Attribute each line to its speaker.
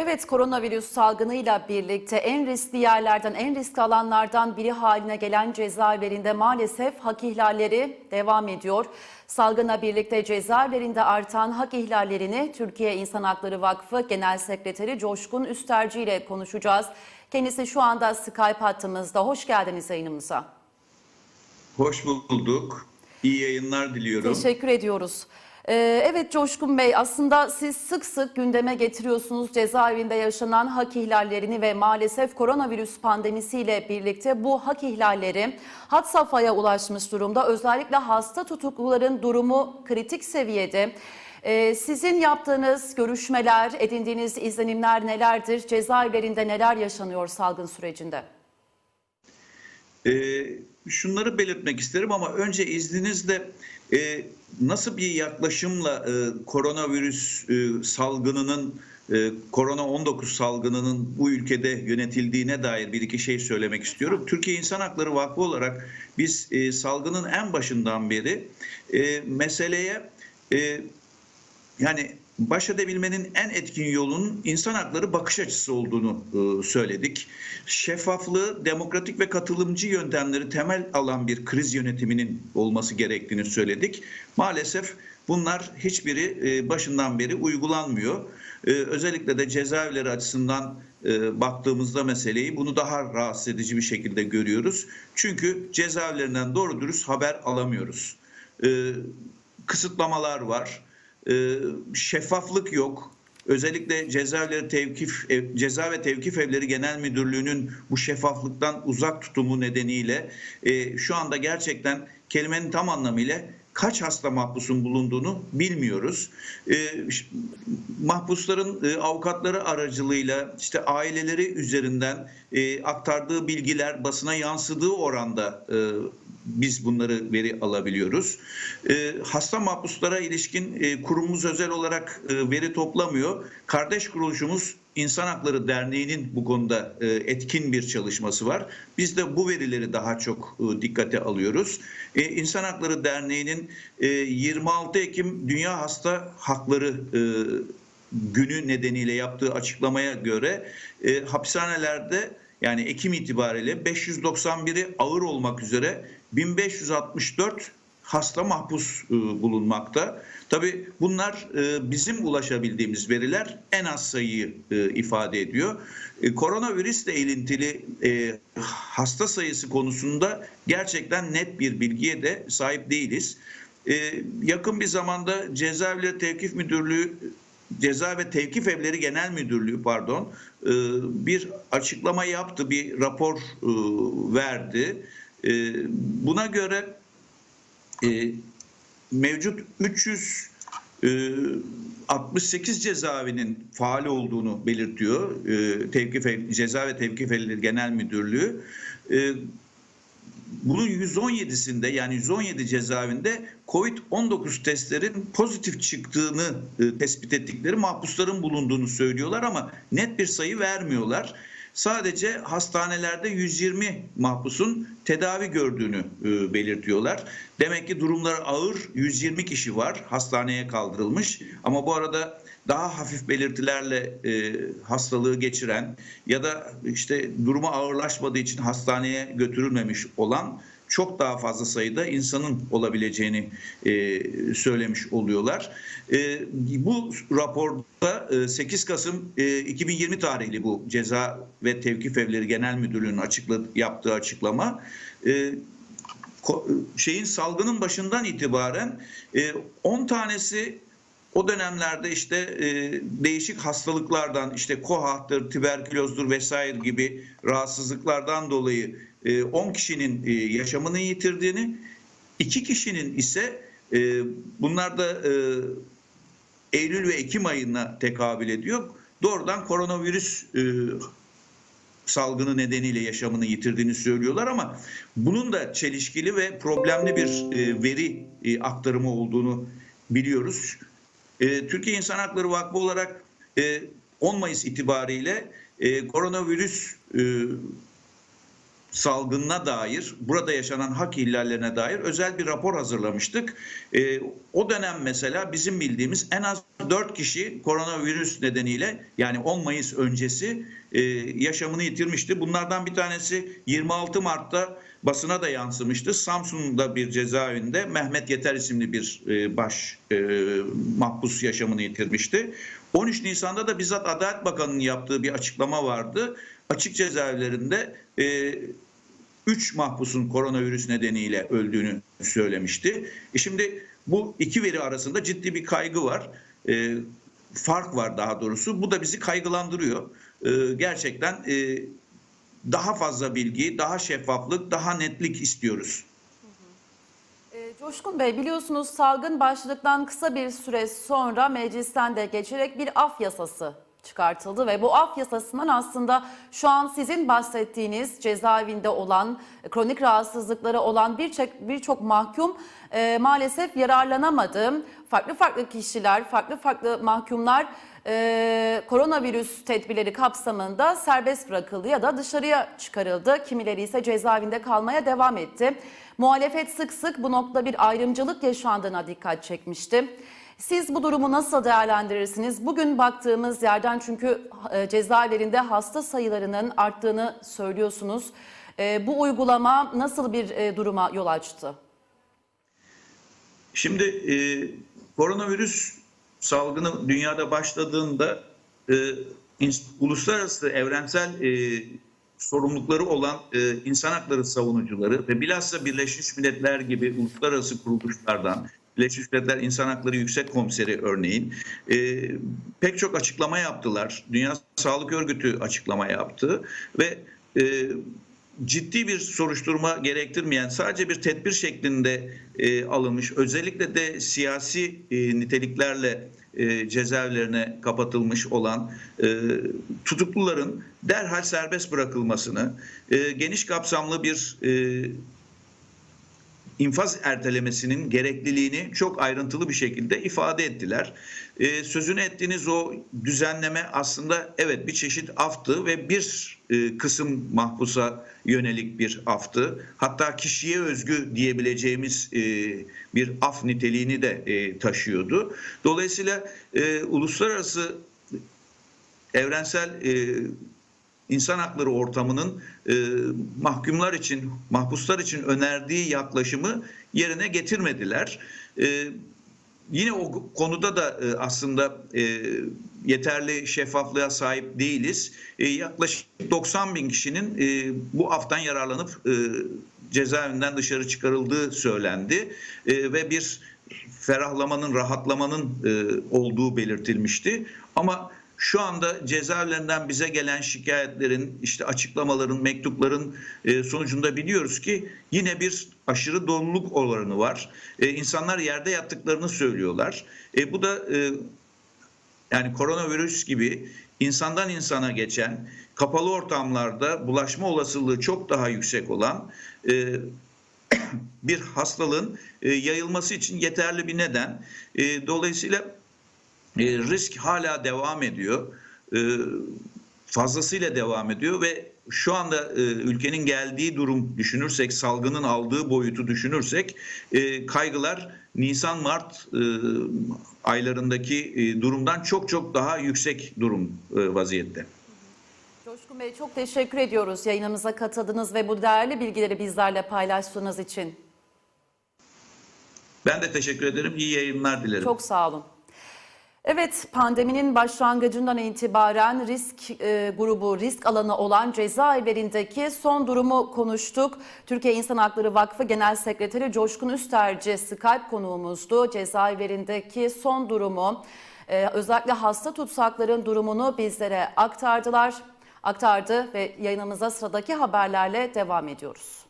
Speaker 1: Evet koronavirüs salgınıyla birlikte en riskli yerlerden, en riskli alanlardan biri haline gelen cezaevlerinde maalesef hak ihlalleri devam ediyor. Salgına birlikte cezaevlerinde artan hak ihlallerini Türkiye İnsan Hakları Vakfı Genel Sekreteri Coşkun Üsterci ile konuşacağız. Kendisi şu anda Skype hattımızda. Hoş geldiniz yayınımıza.
Speaker 2: Hoş bulduk. İyi yayınlar diliyorum.
Speaker 1: Teşekkür ediyoruz. Ee, Evet Coşkun Bey aslında siz sık sık gündeme getiriyorsunuz cezaevinde yaşanan hak ihlallerini ve maalesef koronavirüs pandemisiyle birlikte bu hak ihlalleri had safhaya ulaşmış durumda. Özellikle hasta tutukluların durumu kritik seviyede. Ee, Sizin yaptığınız görüşmeler, edindiğiniz izlenimler nelerdir? Cezaevlerinde neler yaşanıyor salgın sürecinde?
Speaker 2: Ee, şunları belirtmek isterim ama önce izninizle e, nasıl bir yaklaşımla e, koronavirüs e, salgınının e, korona 19 salgınının bu ülkede yönetildiğine dair bir iki şey söylemek istiyorum. Türkiye İnsan Hakları Vakfı olarak biz e, salgının en başından beri e, meseleye e, yani baş edebilmenin en etkin yolunun insan hakları bakış açısı olduğunu e, söyledik. Şeffaflığı, demokratik ve katılımcı yöntemleri temel alan bir kriz yönetiminin olması gerektiğini söyledik. Maalesef bunlar hiçbiri e, başından beri uygulanmıyor. E, özellikle de cezaevleri açısından baktığımızda meseleyi bunu daha rahatsız edici bir şekilde görüyoruz. Çünkü cezaevlerinden doğru dürüst haber alamıyoruz. Kısıtlamalar var şeffaflık yok. Özellikle cezaevleri tevkif ev- ceza ve tevkif evleri genel müdürlüğünün bu şeffaflıktan uzak tutumu nedeniyle e, şu anda gerçekten kelimenin tam anlamıyla kaç hasta mahpusun bulunduğunu bilmiyoruz. E, mahpusların e, avukatları aracılığıyla işte aileleri üzerinden aktardığı bilgiler basına yansıdığı oranda biz bunları veri alabiliyoruz. E, hasta mahpuslara ilişkin e, kurumumuz özel olarak e, veri toplamıyor. Kardeş kuruluşumuz İnsan Hakları Derneği'nin bu konuda e, etkin bir çalışması var. Biz de bu verileri daha çok dikkate alıyoruz. İnsan Hakları Derneği'nin e, 26 Ekim Dünya Hasta Hakları günü nedeniyle yaptığı açıklamaya göre hapishanelerde yani Ekim itibariyle 591'i ağır olmak üzere 1564 hasta mahpus e, bulunmakta. Tabii bunlar e, bizim ulaşabildiğimiz veriler en az sayıyı e, ifade ediyor. Koronavirüsle ilintili hasta sayısı konusunda gerçekten net bir bilgiye de sahip değiliz. Yakın bir zamanda Cezaevleri Tevkif Müdürlüğü Ceza ve Tevkif Evleri Genel Müdürlüğü pardon bir açıklama yaptı, bir rapor verdi. E, Buna göre e, mevcut 368 cezaevinin faal olduğunu belirtiyor e, Tevkif Ev- Ceza ve Tevkif Evleri Genel Müdürlüğü. E, bunun 117'sinde yani 117 cezaevinde Covid-19 testlerin pozitif çıktığını e, tespit ettikleri mahpusların bulunduğunu söylüyorlar ama net bir sayı vermiyorlar. Sadece hastanelerde 120 mahpusun tedavi gördüğünü e, belirtiyorlar. Demek ki durumları ağır 120 kişi var hastaneye kaldırılmış ama bu arada daha hafif belirtilerle e, hastalığı geçiren ya da işte durumu ağırlaşmadığı için hastaneye götürülmemiş olan çok daha fazla sayıda insanın olabileceğini e, söylemiş oluyorlar. E, bu raporda e, 8 Kasım e, 2020 tarihli bu Ceza ve Tevkif Evleri Genel Müdürlüğü'nün açıkla, yaptığı açıklama. E, şeyin salgının başından itibaren e, 10 tanesi o dönemlerde işte e, değişik hastalıklardan işte kohahtır, tüberkülozdur vesaire gibi rahatsızlıklardan dolayı 10 kişinin e, yaşamını yitirdiğini, 2 kişinin ise e, bunlar da e, Eylül ve Ekim ayına tekabül ediyor. Doğrudan koronavirüs e, salgını nedeniyle yaşamını yitirdiğini söylüyorlar ama bunun da çelişkili ve problemli bir e, veri e, aktarımı olduğunu biliyoruz. E, Türkiye İnsan Hakları Vakfı olarak e, 10 Mayıs itibariyle e, koronavirüs e, salgınına dair, burada yaşanan hak ihlallerine dair özel bir rapor hazırlamıştık. E, o dönem mesela bizim bildiğimiz en az 4 kişi koronavirüs nedeniyle yani 10 Mayıs öncesi e, yaşamını yitirmişti. Bunlardan bir tanesi 26 Mart'ta basına da yansımıştı. Samsun'da bir cezaevinde Mehmet Yeter isimli bir e, baş e, mahpus yaşamını yitirmişti. 13 Nisan'da da bizzat Adalet Bakanı'nın yaptığı bir açıklama vardı. Açık cezaevlerinde e, 3 mahpusun koronavirüs nedeniyle öldüğünü söylemişti. E şimdi bu iki veri arasında ciddi bir kaygı var. E, fark var daha doğrusu. Bu da bizi kaygılandırıyor. E, gerçekten e, daha fazla bilgi, daha şeffaflık, daha netlik istiyoruz.
Speaker 1: Coşkun Bey biliyorsunuz salgın başladıktan kısa bir süre sonra meclisten de geçerek bir af yasası çıkartıldı ve bu af yasasından aslında şu an sizin bahsettiğiniz cezaevinde olan kronik rahatsızlıkları olan birçok birçok mahkum e, maalesef yararlanamadı. Farklı farklı kişiler, farklı farklı mahkumlar e, koronavirüs tedbirleri kapsamında serbest bırakıldı ya da dışarıya çıkarıldı. Kimileri ise cezaevinde kalmaya devam etti. Muhalefet sık sık bu noktada bir ayrımcılık yaşandığına dikkat çekmişti. Siz bu durumu nasıl değerlendirirsiniz? Bugün baktığımız yerden çünkü e, cezaevlerinde hasta sayılarının arttığını söylüyorsunuz. E, bu uygulama nasıl bir e, duruma yol açtı?
Speaker 2: Şimdi e, koronavirüs salgını dünyada başladığında e, uluslararası evrensel e, sorumlulukları olan e, insan hakları savunucuları ve bilhassa Birleşmiş Milletler gibi uluslararası kuruluşlardan Birleşmiş Milletler İnsan Hakları Yüksek Komiseri örneğin e, pek çok açıklama yaptılar. Dünya Sağlık Örgütü açıklama yaptı ve e, ciddi bir soruşturma gerektirmeyen sadece bir tedbir şeklinde e, alınmış özellikle de siyasi e, niteliklerle e, cezaevlerine kapatılmış olan e, tutukluların derhal serbest bırakılmasını e, geniş kapsamlı bir e, infaz ertelemesinin gerekliliğini çok ayrıntılı bir şekilde ifade ettiler. Ee, sözünü ettiğiniz o düzenleme aslında evet bir çeşit aftı ve bir e, kısım mahpusa yönelik bir aftı. Hatta kişiye özgü diyebileceğimiz e, bir af niteliğini de e, taşıyordu. Dolayısıyla e, uluslararası evrensel e, insan hakları ortamının e, mahkumlar için, mahpuslar için önerdiği yaklaşımı yerine getirmediler. E, yine o konuda da e, aslında e, yeterli şeffaflığa sahip değiliz. E, yaklaşık 90 bin kişinin e, bu aftan yararlanıp e, cezaevinden dışarı çıkarıldığı söylendi E, ve bir ferahlamanın, rahatlamanın e, olduğu belirtilmişti. Ama şu anda cezaevlerinden bize gelen şikayetlerin, işte açıklamaların, mektupların e, sonucunda biliyoruz ki yine bir aşırı doluluk oranı var. E, insanlar yerde yattıklarını söylüyorlar. E, bu da yani koronavirüs gibi insandan insana geçen, kapalı ortamlarda bulaşma olasılığı çok daha yüksek olan bir hastalığın yayılması için yeterli bir neden. Dolayısıyla e, risk hala devam ediyor. E, fazlasıyla devam ediyor ve şu anda e, ülkenin geldiği durum düşünürsek, salgının aldığı boyutu düşünürsek e, kaygılar Nisan-Mart e, aylarındaki e, durumdan çok çok daha yüksek durum e, vaziyette.
Speaker 1: Coşkun Bey çok teşekkür ediyoruz yayınımıza katıldınız ve bu değerli bilgileri bizlerle paylaştığınız için.
Speaker 2: Ben de teşekkür ederim. İyi yayınlar dilerim.
Speaker 1: Çok sağ olun. Evet, pandeminin başlangıcından itibaren risk e, grubu, risk alanı olan cezaevlerindeki son durumu konuştuk. Türkiye İnsan Hakları Vakfı Genel Sekreteri Coşkun Üsterci Skype konuğumuzdu. Cezaevlerindeki son durumu, e, özellikle hasta tutsakların durumunu bizlere aktardılar, aktardı ve yayınımıza sıradaki haberlerle devam ediyoruz.